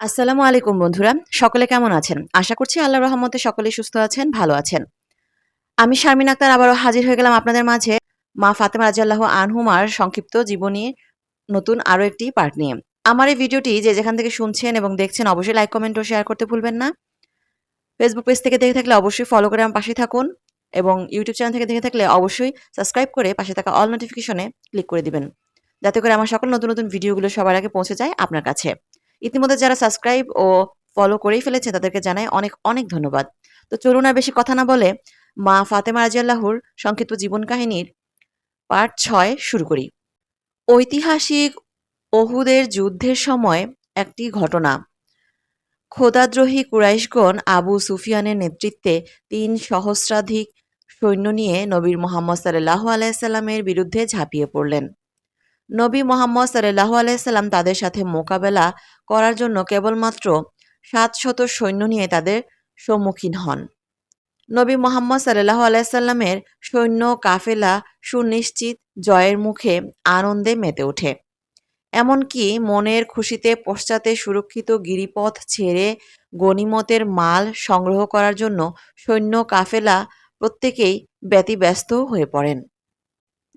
আসসালামু আলাইকুম বন্ধুরা, সকলে কেমন আছেন? আশা করছি আল্লাহ রহমতে সকলেই সুস্থ আছেন, ভালো আছেন। আমি শারমিন আক্তার আবারও হাজির হয়ে গেলাম আপনাদের মাঝে মা ফাতেমা রাজিয়াল্লাহ আনহুমার সংক্ষিপ্ত জীবনী নতুন আরও একটি পার্ট নিয়ে। আমার এই ভিডিওটি যে যেখান থেকে শুনছেন এবং দেখছেন অবশ্যই লাইক কমেন্ট ও শেয়ার করতে ভুলবেন না। ফেসবুক পেজ থেকে দেখে থাকলে অবশ্যই ফলো করে আমার পাশে থাকুন এবং ইউটিউব চ্যানেল থেকে দেখে থাকলে অবশ্যই সাবস্ক্রাইব করে পাশে থাকা অল নোটিফিকেশনে ক্লিক করে দিবেন। যাতে করে আমার সকল নতুন নতুন ভিডিওগুলো সবার আগে পৌঁছে যায় আপনার কাছে। ইতিমধ্যে যারা সাবস্ক্রাইব ও ফলো করেই ফেলেছে তাদেরকে জানাই অনেক অনেক ধন্যবাদ। তো চলুন আর বেশি কথা না বলে মা ফাতেমা রাজিয়াল্লাহুর সংক্ষিপ্ত জীবন কাহিনীর পার্ট ছয় শুরু করি। ঐতিহাসিক ওহুদের যুদ্ধের সময় একটি ঘটনা। খোদাদ্রোহী কুরাইশগণ আবু সুফিয়ানের নেতৃত্বে তিন সহস্রাধিক সৈন্য নিয়ে নবীর মোহাম্মদ সাল্লাহ আলাইসাল্লামের বিরুদ্ধে ঝাঁপিয়ে পড়লেন। নবী মোহাম্মদ সাল্লাহ আলাইসাল্লাম তাদের সাথে মোকাবেলা করার জন্য কেবলমাত্র সাত শত সৈন্য নিয়ে তাদের সম্মুখীন হন। নবী মোহাম্মদ সাল্লাহ আলাইসাল্লামের সৈন্য, কাফেলা সুনিশ্চিত জয়ের মুখে আনন্দে মেতে ওঠে। এমনকি মনের খুশিতে পশ্চাতে সুরক্ষিত গিরিপথ ছেড়ে গনিমতের মাল সংগ্রহ করার জন্য সৈন্য, কাফেলা প্রত্যেকেই ব্যতিব্যস্ত হয়ে পড়েন।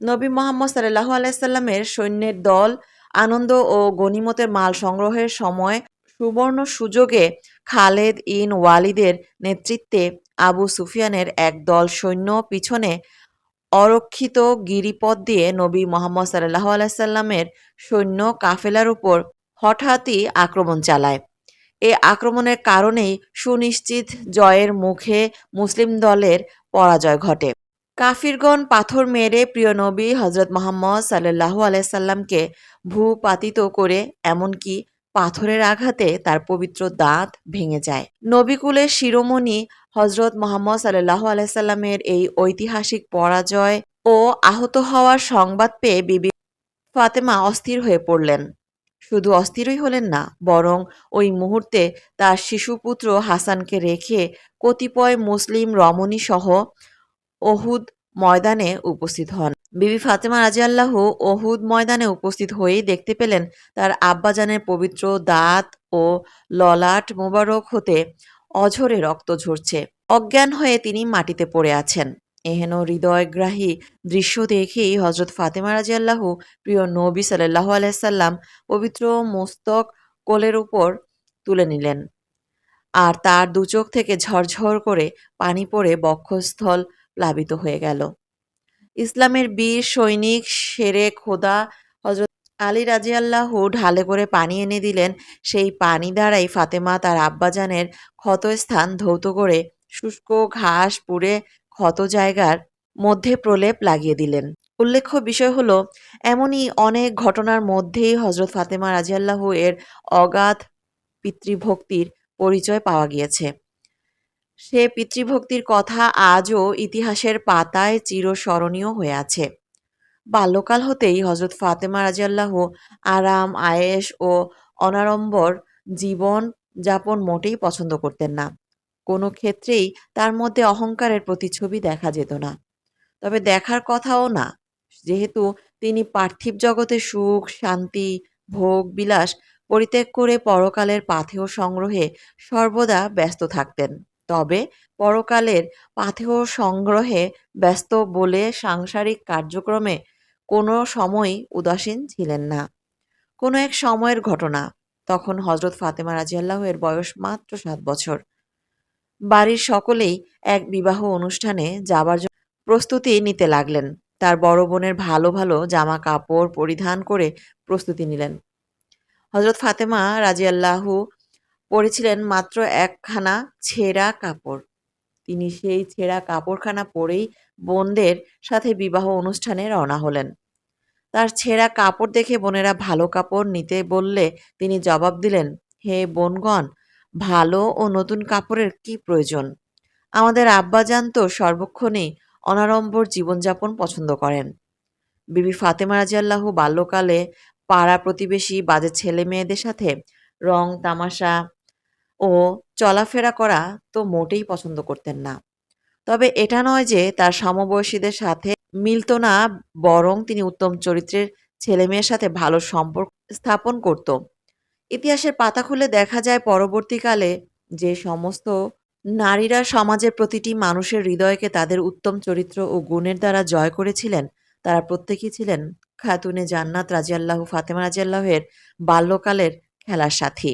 নবী মোহাম্মদ সাল্লাহ আলাইসাল্লামের সৈন্যের দল আনন্দ ও গনিমতের মাল সংগ্রহের সময় সুবর্ণ সুযোগে খালেদ ইন ওয়ালিদের নেতৃত্বে আবু সুফিয়ানের এক দল সৈন্য পিছনে অরক্ষিত গিরিপথ দিয়ে নবী মোহাম্মদ সাল্লাহ আলাইসাল্লামের সৈন্য কাফেলার উপর হঠাৎই আক্রমণ চালায়। এ আক্রমণের কারণেই সুনিশ্চিত জয়ের মুখে মুসলিম দলের পরাজয় ঘটে। কাফিরগণ পাথর মেরে প্রিয় নবী হজরত মোহাম্মদ সাল্লাহ আলাইসাল্লামকে ভূপাতিত করে, এমনকি পাথরের আঘাতে তার পবিত্র দাঁত ভেঙে যায়। নবীকুলের শিরোমণি হজরত মোহাম্মদ সাল্লাহ আলাইসাল্লামের এই ঐতিহাসিক পরাজয় ও আহত হওয়ার সংবাদ পেয়ে বিবি ফাতেমা অস্থির হয়ে পড়লেন। শুধু অস্থিরই হলেন না, বরং ওই মুহূর্তে তার শিশুপুত্র হাসানকে রেখে কতিপয় মুসলিম রমণী সহ ওহুদ ময়দানে উপস্থিত হন। বিবি ফাতেমা রাজিয়াল্লাহ ওহুদ ময়দানে উপস্থিত হয়েই দেখতে পেলেন তার আব্বাজানের পবিত্র দাঁত ও ললাট মোবারক হতে অঝরে রক্ত ঝরছে। অজ্ঞান হয়ে তিনি মাটিতে পড়ে আছেন। এহেন হৃদয়গ্রাহী দৃশ্য দেখেই হজরত ফাতেমা রাজিয়াল্লাহু প্রিয় নবী সাল্লাহ আলাইসাল্লাম পবিত্র মোস্তক কোলের উপর তুলে নিলেন। আর তার দু চোখ থেকে ঝরঝর করে পানি পড়ে বক্ষস্থল প্লাবিত হয়ে গেল। ইসলামের বীর, সৈনিক, সেরে খোদা হজরত আলী রাজিয়াল্লাহু ঢালে করে পানি এনে দিলেন। সেই পানি দ্বারাই ফাতেমা তার আব্বাজানের ক্ষতস্থান ধৌত করে শুষ্ক ঘাস পুড়ে ক্ষত জায়গার মধ্যে প্রলেপ লাগিয়ে দিলেন। উল্লেখ্য বিষয় হলো, এমনই অনেক ঘটনার মধ্যেই হজরত ফাতেমা রাজিয়াল্লাহু এর অগাধ পিতৃভক্তির পরিচয় পাওয়া গিয়েছে। সে পিতৃভক্তির কথা আজও ইতিহাসের পাতায় চিরস্মরণীয় হয়ে আছে। বাল্যকাল হতেই হজরত ফাতেমা রাজিয়াল্লাহ আরাম আয়েস ও অনাড়ম্বর জীবন যাপন মোটেই পছন্দ করতেন না। কোনো ক্ষেত্রেই তার মধ্যে অহংকারের প্রতিচ্ছবি দেখা যেত না। তবে দেখার কথাও না। যেহেতু তিনি পার্থিব জগতে সুখ, শান্তি, ভোগ, বিলাস পরিত্যাগ করে পরকালের পাথেয় সংগ্রহে সর্বদা ব্যস্ত থাকতেন। তবে পরকালের পাথেয় সংগ্রহে ব্যস্ত বলে সাংসারিক কার্যক্রমে কোনো সময়ই উদাসীন ছিলেন না। কোনো এক সময়ের ঘটনা, তখন হজরত ফাতেমা রাজিয়াল্লাহের বয়স মাত্র সাত বছর। বাড়ির সকলেই এক বিবাহ অনুষ্ঠানে যাবার জন্য প্রস্তুতি নিতে লাগলেন। তার বড় বোনের ভালো ভালো জামা কাপড় পরিধান করে প্রস্তুতি নিলেন। হজরত ফাতেমা রাজিয়াল্লাহু পরেছিলেন মাত্র একখানা ছেঁড়া কাপড়। তিনি সেই ছেঁড়া কাপড়খানা পরেই বোনদের সাথে বিবাহ অনুষ্ঠানে রওনা হলেন। তার ছেঁড়া কাপড় দেখে বোনেরা ভালো কাপড় নিতে বললে তিনি জবাব দিলেন, হে বোনগণ, ভালো ও নতুন কাপড়ের কি প্রয়োজন? আমাদের আব্বাজান তো সর্বক্ষণেই অনাড়ম্বর জীবনযাপন পছন্দ করেন। বিবি ফাতেমা রাজিয়াল্লাহু বাল্যকালে পাড়া প্রতিবেশী বাজে ছেলে মেয়েদের সাথে রং, তামাশা ও চলাফেরা করা তো মোটেই পছন্দ করতেন না। তবে এটা নয় যে তার সমবয়সীদের সাথে মিলত না, বরং তিনি উত্তম চরিত্রের ছেলে মেয়ের সাথে ভালো সম্পর্ক স্থাপন করত। ইতিহাসের পাতা খুলে দেখা যায় পরবর্তীকালে যে সমস্ত নারীরা সমাজের প্রতিটি মানুষের হৃদয়কে তাদের উত্তম চরিত্র ও গুণের দ্বারা জয় করেছিলেন। তারা প্রত্যেকেই ছিলেন খাতুনে জান্নাত রাজিয়াল্লাহ, ফাতেমা রাজিয়াল্লাহের বাল্যকালের খেলার সাথী।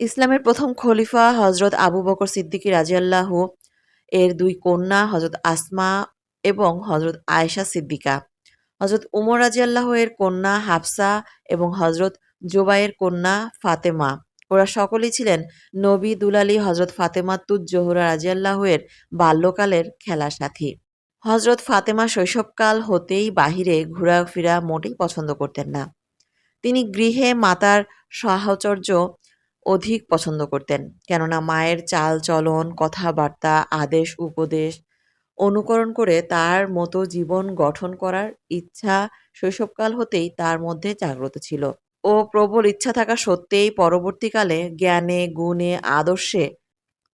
ইসলামের প্রথম খলিফা হজরত আবু বকর সিদ্দিকী রাজিয়াল্লাহু এর দুই কন্যা হজরত আসমা এবং হজরত আয়েশা সিদ্দিকা। হজরত উমর রাজিয়াল্লাহ এর কন্যা হাফসা এবং হজরত জোবাইয়ের কন্যা ফাতেমা। ওরা সকলেই ছিলেন নবী দুলালী হজরত ফাতেমা তুজ জোহরা রাজিয়াল্লাহ এর বাল্যকালের খেলা সাথী। হজরত ফাতেমা শৈশবকাল হতেই বাহিরে ঘোরাফেরা মোটেই পছন্দ করতেন না। তিনি গৃহে মাতার সাহচর্য অধিক পছন্দ করতেন। কেননা মায়ের চাল চলন, কথাবার্তা, আদেশ, উপদেশ অনুকরণ করে তার মতো জীবন গঠন করার ইচ্ছা শৈশবকাল হতেই তার মধ্যে জাগ্রত ছিল। ও প্রবল ইচ্ছা থাকা সত্ত্বেই পরবর্তীকালে জ্ঞানে, গুণে, আদর্শে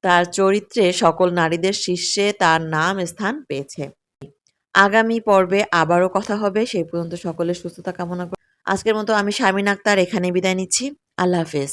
তার চরিত্রে সকল নারীদের শীর্ষে তার নাম স্থান পেয়েছে। আগামী পর্বে আবারও কথা হবে। সেই পর্যন্ত সকলের সুস্থতা কামনা করে আজকের মতো আমি শারমিন আক্তার এখানে বিদায় নিচ্ছি। আল্লাহ হাফেজ।